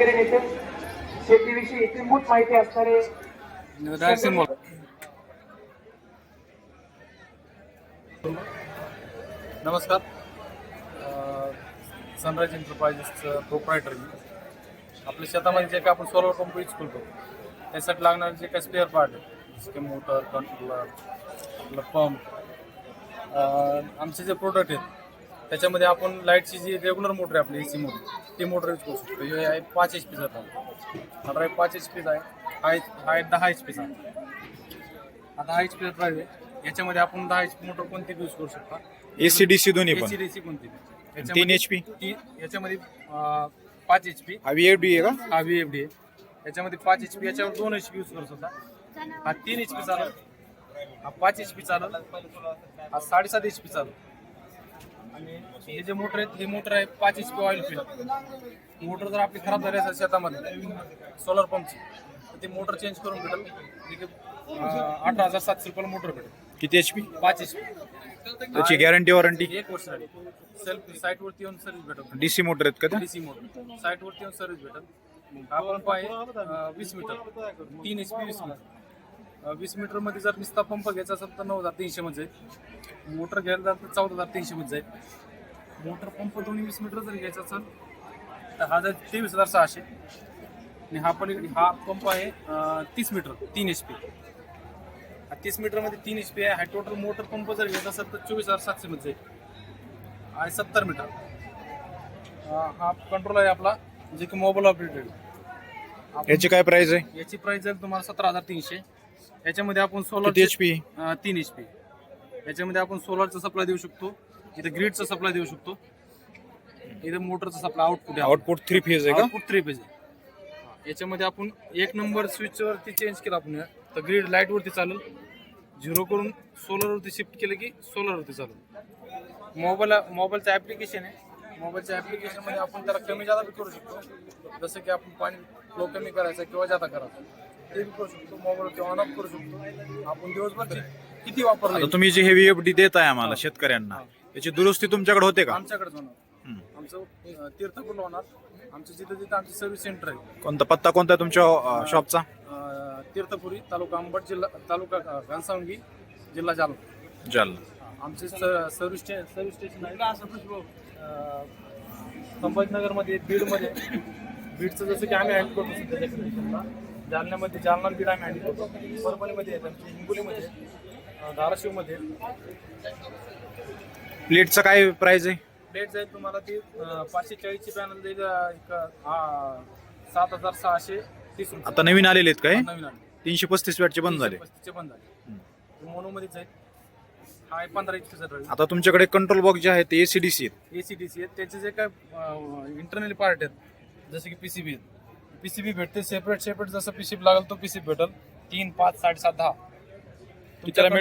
शेतकरी नेते शेतीविषयी इत्यंभूत माहिती असणारे नमस्कार. सनराईज एंटरप्राइजेसचं प्रोप्रायटर मी. आपल्या शेतामध्ये जे काय आपण सोलर पंप यूज करतो त्यासाठी लागणारे जे काही स्पेअर पार्ट आहे जसं की मोटर कंट्रोलर आपलं पंप आमचे जे प्रोडक्ट आहेत त्याच्यामध्ये आपण लाईटची जी रेग्युलर मोटर आहे आपली ए सी मोटर ती मोटर यूज करू शकतो. हे आहे पाच एच पीचा हा ड्राईव्ह पाच एच पीचा आहे. हा हा आहे दहा एच पीचा हा दहा एच पीचा ड्राईव्ह आहे. याच्यामध्ये आपण दहा एच पी मोटर कोणती यूज करू शकता? एसी डीसी दोन्ही पण. एचडीसी कोणती? तीन HP? ती याच्यामध्ये अं, पाच एच पी हा व्हीएफडी आहे का? हा व्ही एफ डी आहे. याच्यामध्ये पाच एच पी याच्यावर दोन एच पी यूज करत होता. हा तीन एच पी चालल हा पाच एच पी चालल हा साडेसात एच पी चालल आणि हे जे मोटर आहेत हे मोटर आहे पाच H P oil field motor जर आपली खराब झाली असेल शेतामध्ये सोलर पंपची तर ती मोटर चेंज करून भेटेल. अं, अठरा हजार सातशे रुपयाला मोटर भेटेल. किती एच पी पाच एच पी त्याची गॅरंटी वॉरंटी एक वर्ष राहील सेल्फ साईट वरती येऊन सर्व्हिस भेटत डीसी मोटर आहेत का त्या? डीसी मोटर साईट वरती येऊन सर्व्हिस भेटल. हा पंप आहे वीस मीटर तीन एच पी वीस मीटर वीस मीटरमध्ये जर नुसता पंप घ्यायचा असेल तर नऊ हजार तीनशे मध्ये जाईल. मोटर घ्यायला जाल तर चौदा हजार तीनशे मध्ये जाईल. मोटर पंप दोन्ही वीस मीटर जर घ्यायचा असेल तर हा जाईल तेवीस हजार सहाशे. आणि हा पण हा पंप आहे तीस मीटर तीन एच पी हा तीस मीटरमध्ये तीन एच पी आहे. हा टोटल मोटर पंप जर घ्यायचा असेल तर चोवीस हजार सातशे मध्ये जाईल. आहे सत्तर मीटर. हा कंट्रोल आहे आपला जे की मोबाईल ऑपरेटेड याची काय प्राइस आहे? याची प्राइस जाईल तुम्हाला सतरा हजार तीनशे. याच्यामध्ये आपण सोलर किती एच पी तीन एच पी याच्यामध्ये आपण सोलरचा सप्लाय देऊ शकतो. इथं ग्रीडचा सप्लाय देऊ शकतो. इथं मोटरचा सप्लाय आउटपुट आहे. आउटपुट थ्री फेज आहे का? आउटपुट थ्री पेज याच्यामध्ये आपण एक नंबर स्विच वरती चेंज केला आपण. तर ग्रीड लाइट वरती चालेल. झिरो करून सोलर वरती शिफ्ट केलं की सोलर वरती चालेल. मोबाईल मोबाईलचं ऍप्लिकेशन आहे. मोबाईलच्या ऍप्लिकेशनमध्ये आपण त्याला कमी जादा बी करू शकतो. जसं की आपण पाणी फ्लो कमी करायचं किंवा जादा करायचं. बी करू शकतो मोबाईल ऑन ऑफ करू शकतो. आपण दिवसभर किती वापरलं आता तुम्ही जे हे देत आहे आम्हाला शेतकऱ्यांना त्याची दुरुस्ती तुमच्याकडे होते का? होणार. हम्म. आमचं तीर्थकुंड होणार. आमचं जिथं जिथं आमची सर्व्हिस सेंटर आहे. कोणता पत्ता कोणता आहे तुमच्या शॉपचा तीर्थपुरी तालुका अंबड जिल्हा तालुका घनसावंगी जिल्हा जालना. जालना. आमचे सर्व्हिस स्टे सर्व्हिस स्टेशन आहे. संभाजीनगरमध्ये बीडमध्ये. बीडचं जसं की आम्ही हँडल करतो सध्या जालन्यामध्ये जालना बीड आम्ही हँडल करतो परभणीमध्ये आहे आमची हिंगोलीमध्ये अ, धाराशिवमध्ये प्लेटचा काय प्राइस आहे? डेट जाईल तुम्हाला ती अ, पाचशे चाळीसची पॅनल जाईल अ, एक अ, सात हजार सहाशे तीस रुपये. आता नवीन आलेले आहेत काय? नवीन आले तीनशे पस्तीस वॅटचे बंद झाले. पस्तीसचे बंद झाले. मोनोमध्येच आहे हा आहे पंधरा इंचचा ड्राईव्ह आता तुमच्याकडे कंट्रोल बॉक्स जे आहेत ते एसी डीसी आहेत. ए सी डी सी आहेत. त्याचे जे काय इंटरनल पार्ट आहेत जसे की पीसीबी पीसीबी भेटते सेपरेट सेपरेट जसं पीसीबी लागेल तो पीसीबी भेटेल. तीन पाच साडेसात दहा.